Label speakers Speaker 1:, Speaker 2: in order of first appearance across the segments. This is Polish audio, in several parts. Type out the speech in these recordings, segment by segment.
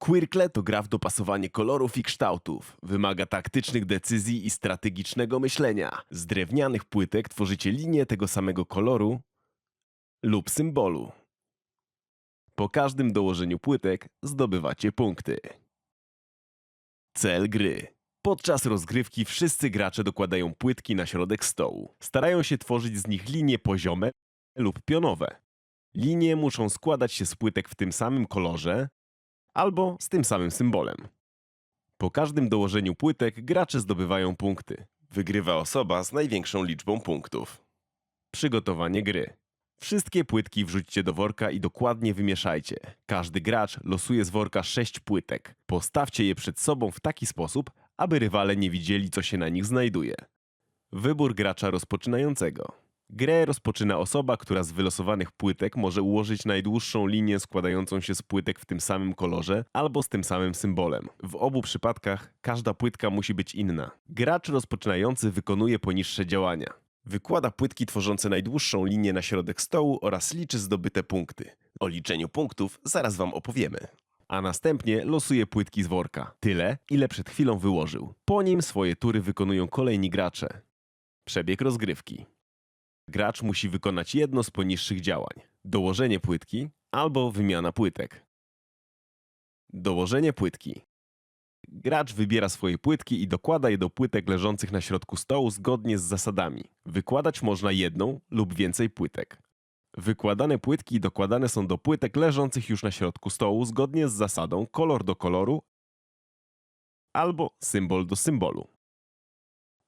Speaker 1: Quirkle to gra w dopasowanie kolorów i kształtów. Wymaga taktycznych decyzji i strategicznego myślenia. Z drewnianych płytek tworzycie linię tego samego koloru lub symbolu. Po każdym dołożeniu płytek zdobywacie punkty. Cel gry. Podczas rozgrywki wszyscy gracze dokładają płytki na środek stołu. Starają się tworzyć z nich linie poziome lub pionowe. Linie muszą składać się z płytek w tym samym kolorze albo z tym samym symbolem. Po każdym dołożeniu płytek gracze zdobywają punkty. Wygrywa osoba z największą liczbą punktów. Przygotowanie gry. Wszystkie płytki wrzućcie do worka i dokładnie wymieszajcie. Każdy gracz losuje z worka 6 płytek. Postawcie je przed sobą w taki sposób, aby rywale nie widzieli, co się na nich znajduje. Wybór gracza rozpoczynającego. Grę rozpoczyna osoba, która z wylosowanych płytek może ułożyć najdłuższą linię składającą się z płytek w tym samym kolorze albo z tym samym symbolem. W obu przypadkach każda płytka musi być inna. Gracz rozpoczynający wykonuje poniższe działania. Wykłada płytki tworzące najdłuższą linię na środek stołu oraz liczy zdobyte punkty. O liczeniu punktów zaraz wam opowiemy. A następnie losuje płytki z worka. Tyle, ile przed chwilą wyłożył. Po nim swoje tury wykonują kolejni gracze. Przebieg rozgrywki. Gracz musi wykonać jedno z poniższych działań: dołożenie płytki albo wymiana płytek. Dołożenie płytki. Gracz wybiera swoje płytki i dokłada je do płytek leżących na środku stołu zgodnie z zasadami. Wykładać można jedną lub więcej płytek. Wykładane płytki dokładane są do płytek leżących już na środku stołu zgodnie z zasadą kolor do koloru albo symbol do symbolu.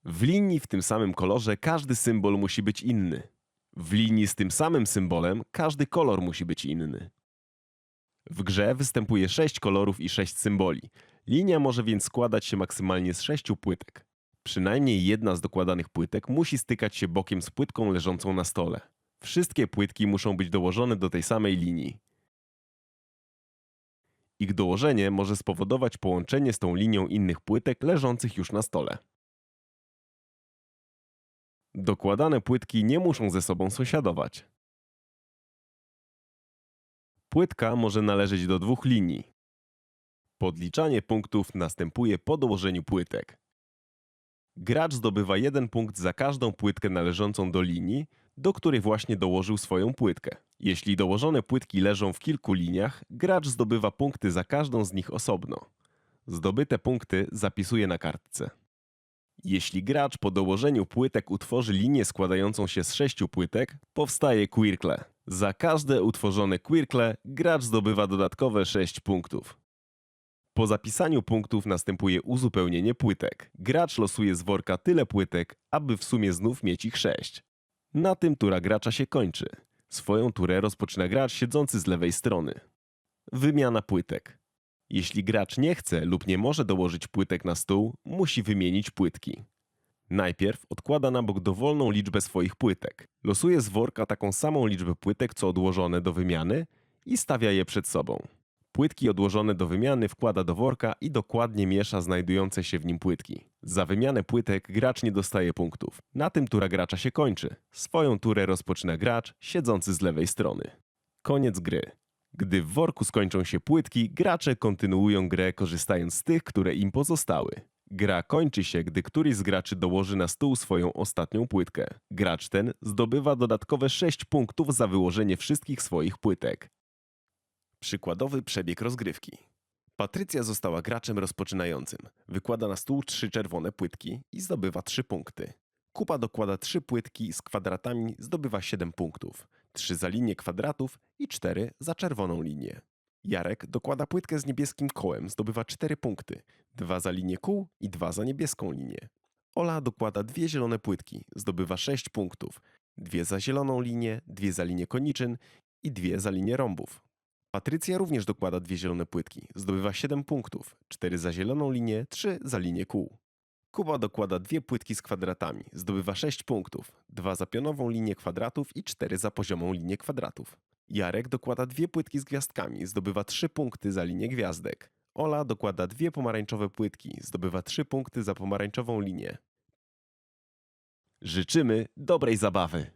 Speaker 1: W linii w tym samym kolorze każdy symbol musi być inny. W linii z tym samym symbolem każdy kolor musi być inny. W grze występuje 6 kolorów i 6 symboli. Linia może więc składać się maksymalnie z 6 płytek. Przynajmniej jedna z dokładanych płytek musi stykać się bokiem z płytką leżącą na stole. Wszystkie płytki muszą być dołożone do tej samej linii. Ich dołożenie może spowodować połączenie z tą linią innych płytek leżących już na stole. Dokładane płytki nie muszą ze sobą sąsiadować. Płytka może należeć do dwóch linii. Podliczanie punktów następuje po dołożeniu płytek. Gracz zdobywa jeden punkt za każdą płytkę należącą do linii, do której właśnie dołożył swoją płytkę. Jeśli dołożone płytki leżą w kilku liniach, gracz zdobywa punkty za każdą z nich osobno. Zdobyte punkty zapisuje na kartce. Jeśli gracz po dołożeniu płytek utworzy linię składającą się z sześciu płytek, powstaje quirkle. Za każde utworzone quirkle gracz zdobywa dodatkowe 6 punktów. Po zapisaniu punktów następuje uzupełnienie płytek. Gracz losuje z worka tyle płytek, aby w sumie znów mieć ich 6. Na tym tura gracza się kończy. Swoją turę rozpoczyna gracz siedzący z lewej strony. Wymiana płytek. Jeśli gracz nie chce lub nie może dołożyć płytek na stół, musi wymienić płytki. Najpierw odkłada na bok dowolną liczbę swoich płytek. Losuje z worka taką samą liczbę płytek, co odłożone do wymiany i stawia je przed sobą. Płytki odłożone do wymiany wkłada do worka i dokładnie miesza znajdujące się w nim płytki. Za wymianę płytek gracz nie dostaje punktów. Na tym tura gracza się kończy. Swoją turę rozpoczyna gracz siedzący z lewej strony. Koniec gry. Gdy w worku skończą się płytki, gracze kontynuują grę korzystając z tych, które im pozostały. Gra kończy się, gdy któryś z graczy dołoży na stół swoją ostatnią płytkę. Gracz ten zdobywa dodatkowe 6 punktów za wyłożenie wszystkich swoich płytek. Przykładowy przebieg rozgrywki. Patrycja została graczem rozpoczynającym. Wykłada na stół trzy czerwone płytki i zdobywa 3 punkty. Kuba dokłada trzy płytki z kwadratami, zdobywa 7 punktów. 3 za linię kwadratów i 4 za czerwoną linię. Jarek dokłada płytkę z niebieskim kołem, zdobywa 4 punkty. 2 za linię kół i 2 za niebieską linię. Ola dokłada dwie zielone płytki, zdobywa 6 punktów. Dwie za zieloną linię, dwie za linię koniczyn i dwie za linię rąbów. Patrycja również dokłada dwie zielone płytki, zdobywa 7 punktów. 4 za zieloną linię, 3 za linię kół. Kuba dokłada dwie płytki z kwadratami, zdobywa 6 punktów, 2 za pionową linię kwadratów i 4 za poziomą linię kwadratów. Jarek dokłada dwie płytki z gwiazdkami, zdobywa 3 punkty za linię gwiazdek. Ola dokłada dwie pomarańczowe płytki, zdobywa 3 punkty za pomarańczową linię. Życzymy dobrej zabawy!